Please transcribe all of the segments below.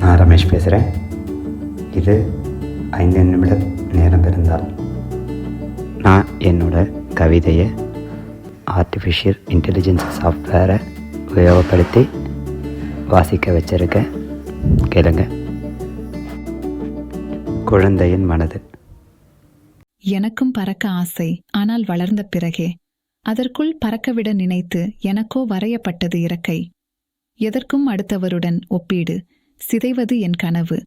நான் ரமேஷ் பேசுகிறேன் இது ஐந்து நிமிட நேரம் இருந்தால். நான் என்னோட கவிதையை ஆர்டிஃபிஷியல் இன்டெலிஜென்ஸ் சாஃப்ட்வேரை உபயோகப்படுத்தி வாசிக்க வச்சிருக்கேன். கேளுங்க. குழந்தையின் மனது. எனக்கும் பறக்க ஆசை ஆனால் வளர்ந்த பிறகே. அதற்குள் பறக்கவிட நினைத்து எனக்கோ வரையப்பட்டது இறக்கை. எதற்கும் அடுத்தவருடன் ஒப்பீடு. சிதைவது என் கனவு.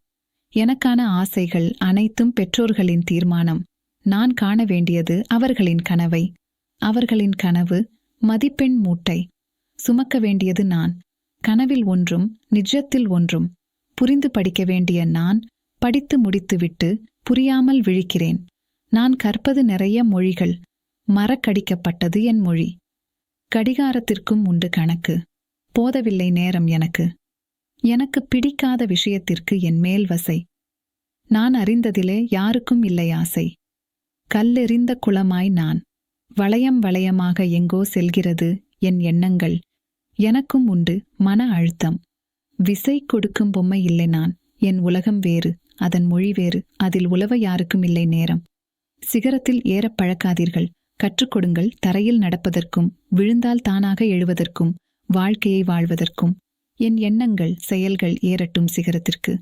எனக்கான ஆசைகள் அனைத்தும் பெற்றோர்களின் தீர்மானம். நான் காண வேண்டியது அவர்களின் கனவை. அவர்களின் கனவு மதிப்பெண் மூட்டை. சுமக்க வேண்டியது நான். கனவில் ஒன்றும் நிஜத்தில் ஒன்றும். புரிந்து படிக்க வேண்டிய நான் படித்து முடித்துவிட்டு புரியாமல் விழிக்கிறேன். நான் கற்பது நிறைய மொழிகள். மறக்கடிக்கப்பட்டது என் மொழி. கடிகாரத்திற்கும் உண்டு கணக்கு. போதவில்லை நேரம் எனக்கு. எனக்கு பிடிக்காத விஷயத்திற்கு என் மேல் வசை. நான் அறிந்ததிலே யாருக்கும் இல்லை ஆசை. கல்லெறிந்த குளமாய் நான். வளையம் வளையமாக எங்கோ செல்கிறது என் எண்ணங்கள். எனக்கும் உண்டு மன அழுத்தம். விசை கொடுக்கும் பொம்மை இல்லை நான். என் உலகம் வேறு அதன் மொழி வேறு அதில் உழவ யாருக்கும் இல்லை நேரம். சிகரத்தில் ஏறப் பழக்காதீர்கள். கற்றுக்கொடுங்கள் தரையில் நடப்பதற்கும் விழுந்தால் தானாக எழுவதற்கும் வாழ்க்கையை வாழ்வதற்கும். என் எண்ணங்கள் செயல்கள் ஏறட்டும் சிகரத்திற்கு.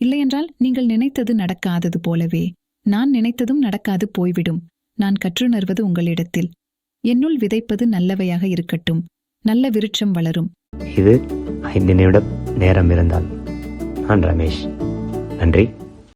இல்லையென்றால் நீங்கள் நினைத்தது நடக்காதது போலவே. நான் நினைத்ததும் நடக்காது போய்விடும். நான் கற்றுணர்வது உங்களிடத்தில். என்னுள் விதைப்பது நல்லவையாக இருக்கட்டும். நல்ல விருட்சம் வளரும். இது ஐந்து நிமிடம் நேரம் இருந்தால். நான் ரமேஷ். நன்றி.